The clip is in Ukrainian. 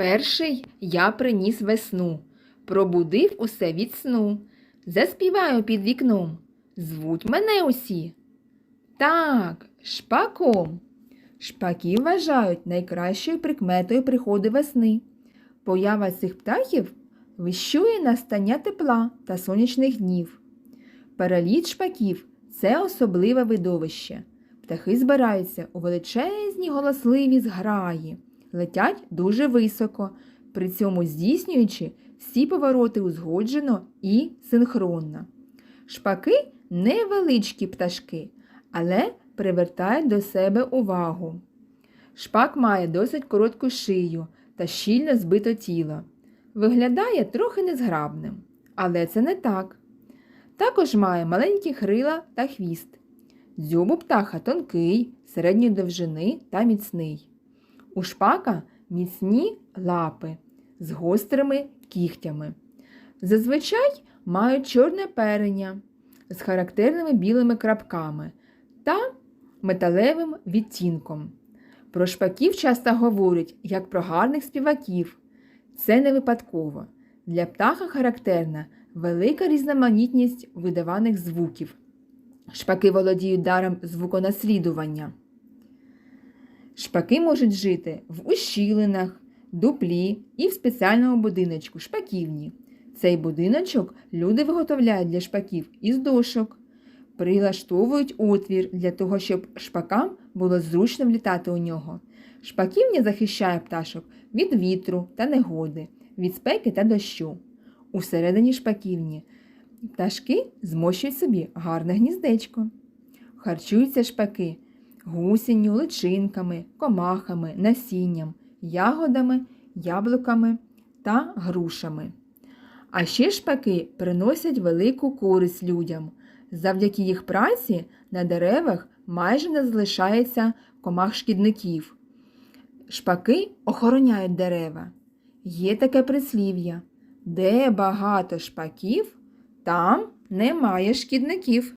Перший я приніс весну, пробудив усе від сну. Заспіваю під вікном. Звуть мене усі. Так, шпаком. Шпаки вважають найкращою прикметою приходу весни. Поява цих птахів вищує настання тепла та сонячних днів. Переліт шпаків це особливе видовище. Птахи збираються у величезні голосливі зграї, летять дуже високо, при цьому здійснюючи всі повороти узгоджено і синхронно. Шпаки невеличкі пташки, але привертають до себе увагу. Шпак має досить коротку шию та щільно збито тіло. Виглядає трохи незграбним, але це не так. Також має маленькі крила та хвіст. Дзьоб птаха тонкий, середньої довжини та міцний. У шпака міцні лапи з гострими кігтями. Зазвичай мають чорне перення з характерними білими крапками та металевим відтінком. Про шпаків часто говорять як про гарних співаків. Це не випадково. Для птаха характерна велика різноманітність видаваних звуків. Шпаки володіють даром звуконаслідування. Шпаки можуть жити в ущілинах, дуплі і в спеціальному будиночку шпаківні. Цей будиночок люди виготовляють для шпаків із дошок, прилаштовують отвір для того, щоб шпакам було зручно влітати у нього. Шпаківня захищає пташок від вітру та негоди, від спеки та дощу. Усередині шпаківні пташки змощують собі гарне гніздечко. Харчуються шпаки гусінню, личинками, комахами, насінням, ягодами, яблуками та грушами. А ще шпаки приносять велику користь людям. Завдяки їх праці на деревах майже не залишається комах шкідників. Шпаки охороняють дерева. Є таке прислів'я. Де багато шпаків, там немає шкідників.